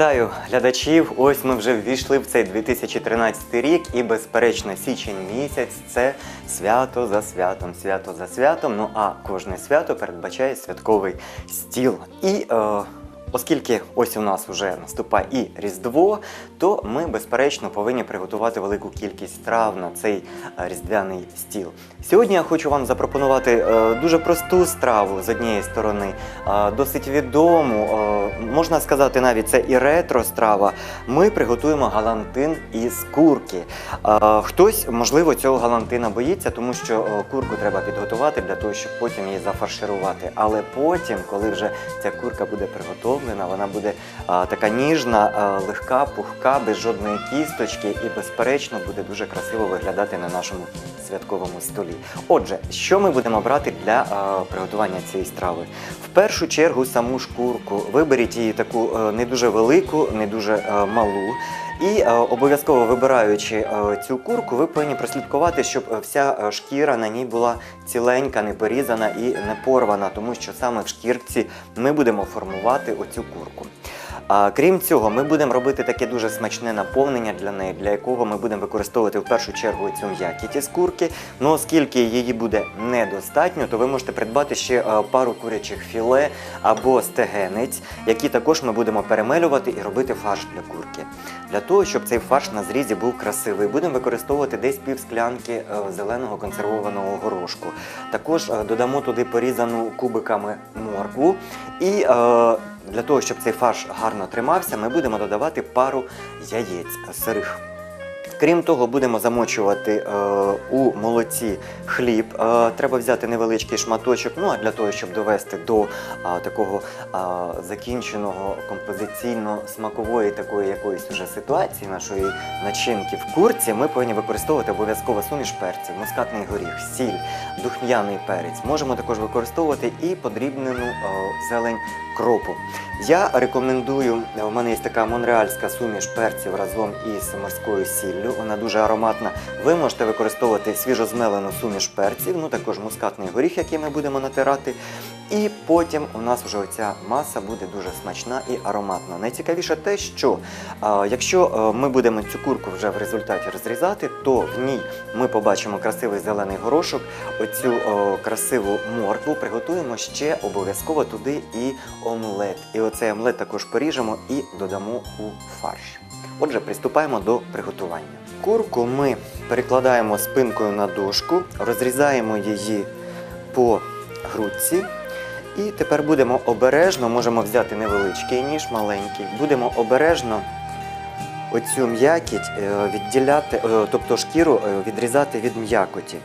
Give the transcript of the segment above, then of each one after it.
Вітаю глядачів! Ось ми вже ввійшли в цей 2013 рік, і безперечно, січень місяць це свято за святом, свято за святом. Ну а кожне свято передбачає святковий стіл. І е, оскільки ось у нас вже наступає і Різдво, то ми безперечно повинні приготувати велику кількість страв на цей е, різдвяний стіл. Сьогодні я хочу вам запропонувати е, дуже просту страву з однієї сторони, е, досить відому, можна сказати, навіть це і ретро страва. Ми приготуємо галантин із курки. Хтось, можливо, цього галантина боїться, тому що курку треба підготувати для того, щоб потім її зафарширувати. Але потім, коли вже ця курка буде приготовлена, вона буде така ніжна, легка, пухка, без жодної кісточки, і, безперечно, буде дуже красиво виглядати на нашому святковому столі. Отже, що ми будемо брати для приготування цієї страви? В першу чергу саму шкурку. Виберіть її таку е, не дуже велику, не дуже е, малу. І е, обов'язково вибираючи е, цю курку, ви повинні прослідкувати, щоб е, вся шкіра на ній була ціленька, не порізана і не порвана, тому що саме в шкірці ми будемо формувати оцю курку. А крім цього, ми будемо робити таке дуже смачне наповнення для неї, для якого ми будемо використовувати в першу чергу цю м'якість із курки. Ну оскільки її буде недостатньо, то ви можете придбати ще е, пару курячих філе або стегенець, які також ми будемо перемелювати і робити фарш для курки. Для того, щоб цей фарш на зрізі був красивий, будемо використовувати десь пів склянки е, зеленого консервованого горошку. Також е, додамо туди порізану кубиками моркву і для того, щоб цей фарш гарно тримався, ми будемо додавати пару яєць сирих. Крім того, будемо замочувати е, у молоці хліб. Е, треба взяти невеличкий шматочок. Ну а для того, щоб довести до а, такого закінченого композиційно-смакової такої якоїсь уже ситуації нашої начинки в курці, ми повинні використовувати обов'язково суміш перців, мускатний горіх, сіль, духм'яний перець. Можемо також використовувати і подрібнену е, зелень кропу. Я рекомендую, е, в мене є така монреальська суміш перців разом із морською сіллю. Вона дуже ароматна. Ви можете використовувати свіжозмелену суміш перців, ну також мускатний горіх, який ми будемо натирати. І потім у нас вже оця маса буде дуже смачна і ароматна. Найцікавіше те, що якщо е, ми будемо цю курку вже в результаті розрізати, то в ній ми побачимо красивий зелений горошок, оцю о, красиву моркву, приготуємо ще обов'язково туди і омлет. І оцей омлет також поріжемо і додамо у фарш. Отже, приступаємо до приготування. Курку ми перекладаємо спинкою на дошку, розрізаємо її по грудці. І тепер будемо обережно, можемо взяти невеличкий ніж, маленький, будемо обережно оцю м'якіть е, відділяти, е, тобто шкіру е, відрізати від м'якоті.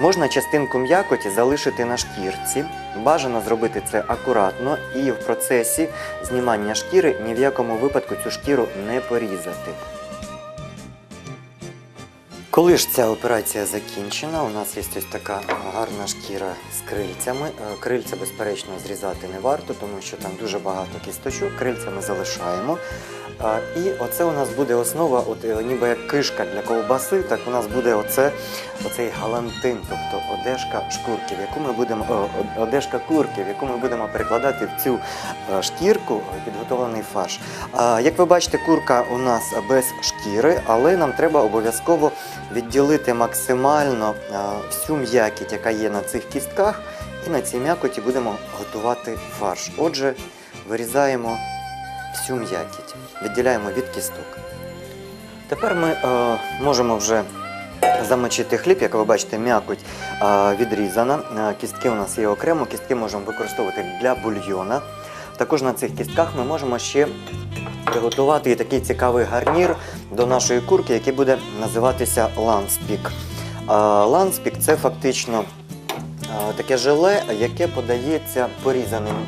Можна частинку м'якоті залишити на шкірці. Бажано зробити це акуратно і в процесі знімання шкіри ні в якому випадку цю шкіру не порізати. Коли ж ця операція закінчена, у нас є ось така гарна шкіра з крильцями. Е, Крильця, безперечно, зрізати не варто, тому що там дуже багато кісточок. Крильця ми залишаємо. І оце у нас буде основа, от е, ніби як кишка для ковбаси, так у нас буде оце, оцей галантин, тобто одежка шкурки, в яку ми будемо одежка курки, в яку ми будемо перекладати в цю е, шкірку підготовлений фарш. Як ви бачите, курка у нас без шкіри, але нам треба обов'язково відділити максимально е, всю м'якіть, яка є на цих кістках, і на цій м'якоті будемо готувати фарш. Отже, вирізаємо всю м'якіть, відділяємо від кісток. Тепер ми е, можемо вже замочити хліб, як ви бачите, м'якоть е, відрізана. Е, Кістки у нас є окремо, кістки можемо використовувати для бульйона. Також на цих кістках ми можемо ще приготувати і такий цікавий гарнір до нашої курки, який буде називатися ланспік. Ланспік це фактично таке желе, яке подається порізаними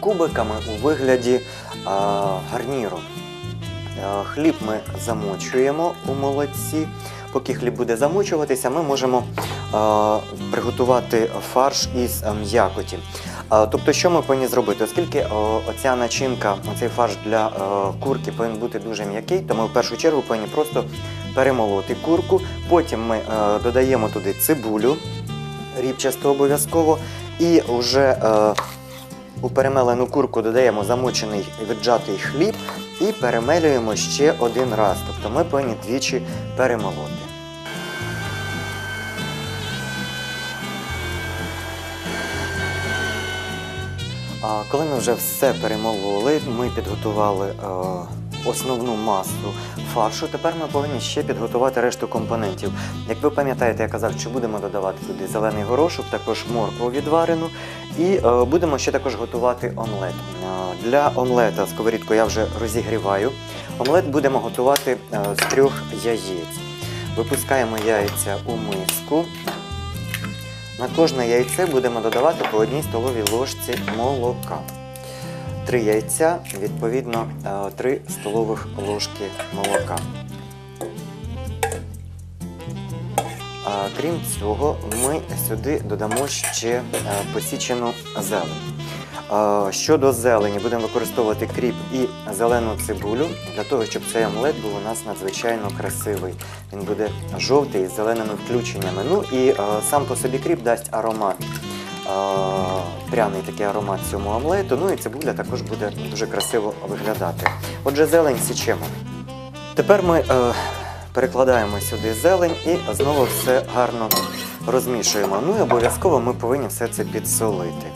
кубиками у вигляді гарніру. Хліб ми замочуємо у молоці. Поки хліб буде замочуватися, ми можемо приготувати фарш із м'якоті. Тобто, що ми повинні зробити? Оскільки оця начинка, оцей фарш для е, курки повинен бути дуже м'який, то ми в першу чергу повинні просто перемолоти курку. Потім ми е, додаємо туди цибулю, рібчасту обов'язково, і вже е, У перемелену курку додаємо замочений віджатий хліб і перемелюємо ще один раз. Тобто ми повинні двічі перемолоти. Коли ми вже все перемололи, ми підготували е, основну масу фаршу. Тепер ми повинні ще підготувати решту компонентів. Як ви пам'ятаєте, я казав, що будемо додавати туди зелений горошок, також моркву відварену, і е, будемо ще також готувати омлет. Е, для омлета сковорідку я вже розігріваю. Омлет будемо готувати з трьох яєць. Випускаємо яйця у миску. На кожне яйце будемо додавати по одній столовій ложці молока. Три яйця, відповідно, 3 столових ложки молока. Крім цього, ми сюди додамо ще е, посічену зелень. Щодо зелені, будемо використовувати кріп і зелену цибулю для того, щоб цей омлет був у нас надзвичайно красивий. Він буде жовтий з зеленими включеннями. Ну і сам по собі кріп дасть аромат. Пряний такий аромат цьому омлету. Ну і цибуля також буде дуже красиво виглядати. Отже, зелень січемо. Тепер ми е, перекладаємо сюди зелень і знову все гарно розмішуємо. Ну і обов'язково ми повинні все це підсолити.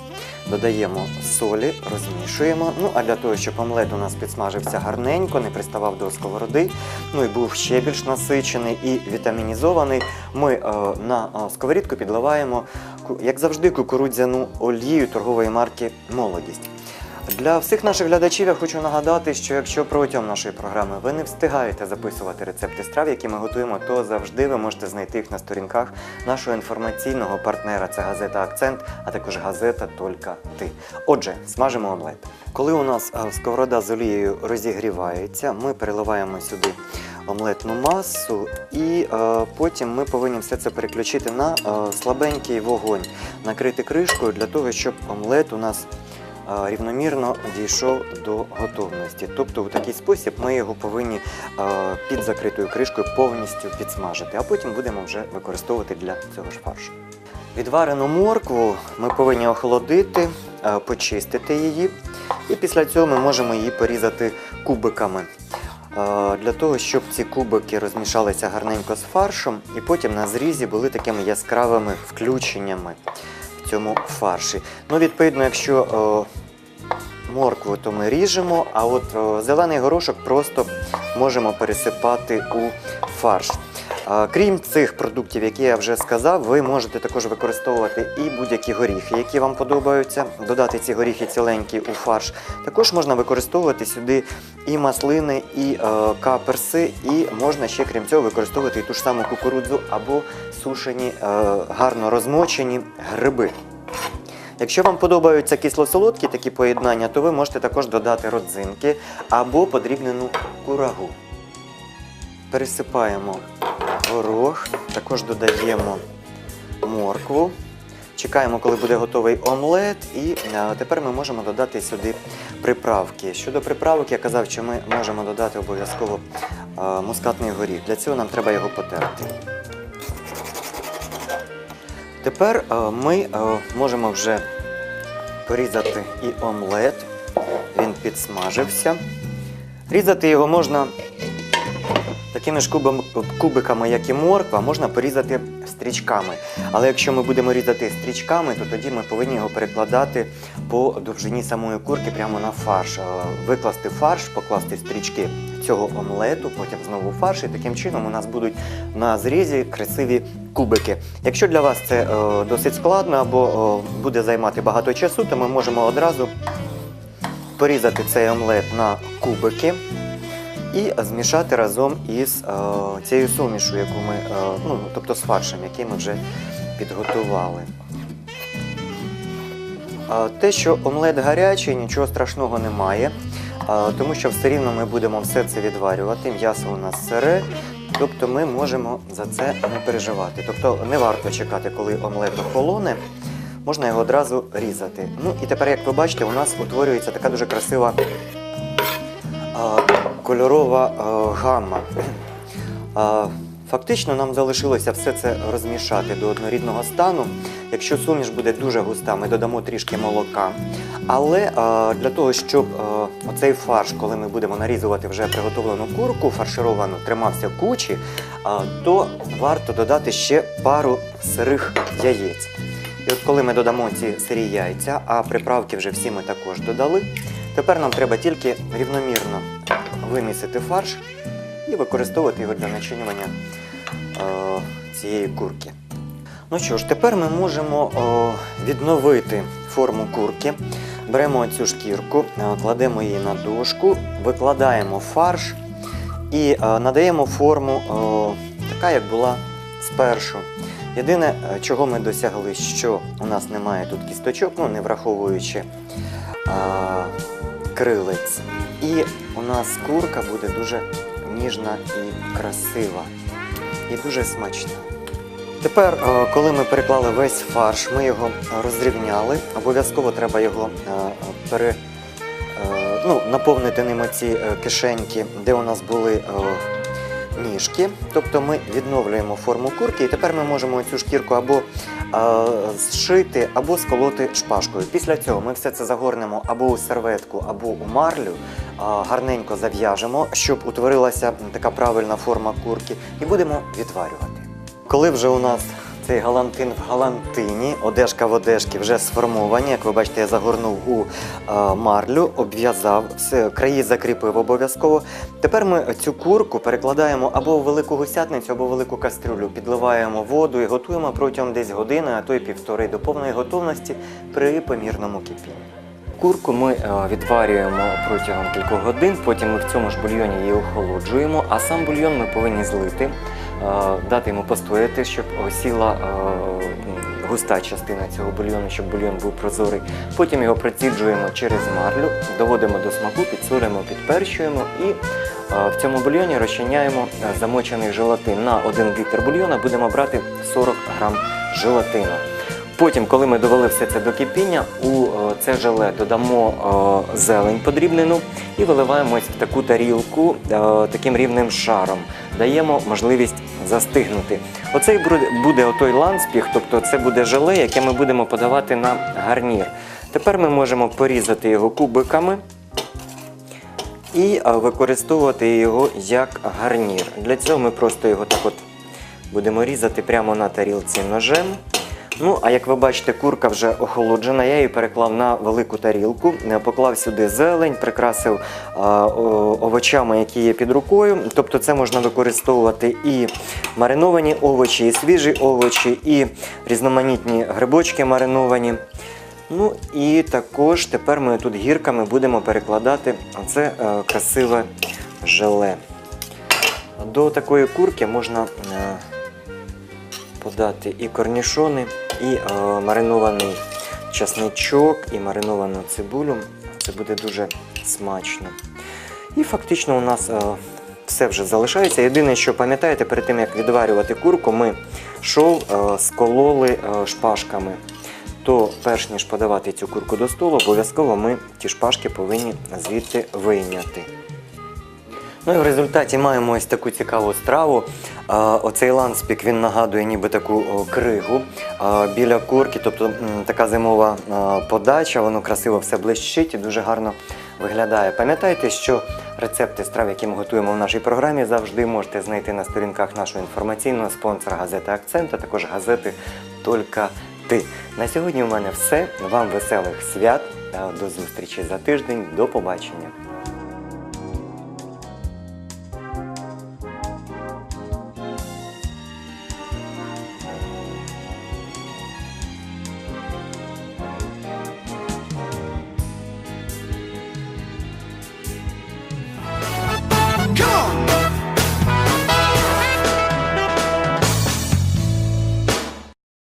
Додаємо солі, розмішуємо. Ну а для того, щоб омлет у нас підсмажився гарненько, не приставав до сковороди, ну і був ще більш насичений і вітамінізований, ми е, на е, сковорідку підливаємо, як завжди, кукурудзяну олію торгової марки Молодість. Для всіх наших глядачів я хочу нагадати, що якщо протягом нашої програми ви не встигаєте записувати рецепти страв, які ми готуємо, то завжди ви можете знайти їх на сторінках нашого інформаційного партнера. Це газета Акцент, а також газета Толька Ти. Отже, смажимо омлет. Коли у нас е, сковорода з олією розігрівається, ми переливаємо сюди омлетну масу, і е, потім ми повинні все це переключити на е, слабенький вогонь, накрити кришкою для того, щоб омлет у нас рівномірно дійшов до готовності. Тобто, у такий спосіб ми його повинні під закритою кришкою повністю підсмажити, а потім будемо вже використовувати для цього ж фаршу. Відварену моркву ми повинні охолодити, почистити її, і після цього ми можемо її порізати кубиками. Для того, щоб ці кубики розмішалися гарненько з фаршем, і потім на зрізі були такими яскравими включеннями цьому фарші. Ну, відповідно, якщо е, моркву, то ми ріжемо, а от е, зелений горошок просто можемо пересипати у фарш. Крім цих продуктів, які я вже сказав, ви можете також використовувати і будь-які горіхи, які вам подобаються. Додати ці горіхи ціленькі у фарш. Також можна використовувати сюди і маслини, і е, каперси, і можна ще крім цього використовувати і ту ж саму кукурудзу або сушені, е, гарно розмочені гриби. Якщо вам подобаються кисло-солодкі такі поєднання, то ви можете також додати родзинки або подрібнену курагу. Пересипаємо горох, також додаємо моркву. Чекаємо, коли буде готовий омлет, і е, тепер ми можемо додати сюди приправки. Щодо приправок, я казав, що ми можемо додати обов'язково е, мускатний горіх. Для цього нам треба його потерти. Тепер е, ми можемо вже порізати і омлет. Він підсмажився. Різати його можна такими ж кубиками, як і морква, можна порізати стрічками. Але якщо ми будемо різати стрічками, то тоді ми повинні його перекладати по довжині самої курки прямо на фарш. Е, Викласти фарш, покласти стрічки цього омлету, потім знову фарш, і таким чином у нас будуть на зрізі красиві кубики. Якщо для вас це е, досить складно або е, буде займати багато часу, то ми можемо одразу порізати цей омлет на кубики і змішати разом із е, цією сумішу, яку ми, е, ну, тобто з фаршем, який ми вже підготували. Е, те, що омлет гарячий, нічого страшного немає, тому що все рівно ми будемо все це відварювати. М'ясо у нас сире, тобто ми можемо за це не переживати. Тобто не варто чекати, коли омлет охолоне. Можна його одразу різати. Ну і тепер, як ви бачите, у нас утворюється така дуже красива кольорова гамма. Фактично нам залишилося все це розмішати до однорідного стану. Якщо суміш буде дуже густа, ми додамо трішки молока. Але е, для того, щоб е, оцей фарш, коли ми будемо нарізувати вже приготовлену курку, фаршировану, тримався кучі, е, то варто додати ще пару сирих яєць. І от коли ми додамо ці сирі яйця, а приправки вже всі ми також додали, тепер нам треба тільки рівномірно вимісити фарш і використовувати його для начинювання е, цієї курки. Ну що ж, тепер ми можемо е, відновити форму курки. Беремо цю шкірку, е, кладемо її на дошку, викладаємо фарш і надаємо форму така, як була спершу. Єдине, чого ми досягли, що у нас немає тут кісточок, ну не враховуючи крилець. І у нас курка буде дуже ніжна і красива, і дуже смачна. Тепер, е, коли ми переклали весь фарш, ми його розрівняли. Обов'язково треба його е, пере, е, ну, наповнити ним ці кишеньки, де у нас були ніжки. Тобто ми відновлюємо форму курки, і тепер ми можемо цю шкірку або зшити, або сколоти шпажкою. Після цього ми все це загорнемо або у серветку, або у марлю, е, гарненько зав'яжемо, щоб утворилася така правильна форма курки, і будемо відварювати. Коли вже у нас цей галантин в галантині, одежка в одежці вже сформовані, як ви бачите, я загорнув у е, марлю, обв'язав, все, краї закріпив обов'язково. Тепер ми цю курку перекладаємо або в велику гусятницю, або в велику кастрюлю, підливаємо воду і готуємо протягом десь години, а то й півтори до повної готовності при помірному кипінні. Курку ми е, відварюємо протягом кількох годин, потім ми в цьому ж бульйоні її охолоджуємо, а сам бульйон ми повинні злити, дати йому постояти, щоб осіла е, густа частина цього бульйону, щоб бульйон був прозорий. Потім його проціджуємо через марлю, доводимо до смаку, підсолюємо, підперчуємо і е, в цьому бульйоні розчиняємо е, замочений желатин. На 1 літр бульйона будемо брати 40 грам желатину. Потім, коли ми довели все це до кипіння, у е, це желе додамо е, зелень подрібнену і виливаємо в таку тарілку е, таким рівним шаром. Даємо можливість застигнути. Оцей буде- отой ланспіх, тобто це буде желе, яке ми будемо подавати на гарнір. Тепер ми можемо порізати його кубиками і використовувати його як гарнір. Для цього ми просто його так от будемо різати прямо на тарілці ножем. Ну, а як ви бачите, курка вже охолоджена, я її переклав на велику тарілку, е, поклав сюди зелень, прикрасив а, о- овочами, які є під рукою. Тобто це можна використовувати і мариновані овочі, і свіжі овочі, і різноманітні грибочки мариновані. Ну і також тепер ми тут гірками будемо перекладати це е, красиве желе. До такої курки можна е, подати і корнішони, і е, маринований часничок, і мариновану цибулю. Це буде дуже смачно. І фактично у нас е, все вже залишається. Єдине, що пам'ятаєте, перед тим як відварювати курку, ми шов е, скололи е, шпажками. То перш ніж подавати цю курку до столу, обов'язково ми ті шпажки повинні звідти вийняти. Ну і в результаті маємо ось таку цікаву страву. Оцей ланспік він нагадує ніби таку кригу біля курки, тобто така зимова подача, воно красиво все блищить і дуже гарно виглядає. Пам'ятайте, що рецепти страв, які ми готуємо в нашій програмі, завжди можете знайти на сторінках нашого інформаційного спонсора газети Акцент, а також газети Тільки ти. На сьогодні у мене все. Вам веселих свят до зустрічі за тиждень. До побачення.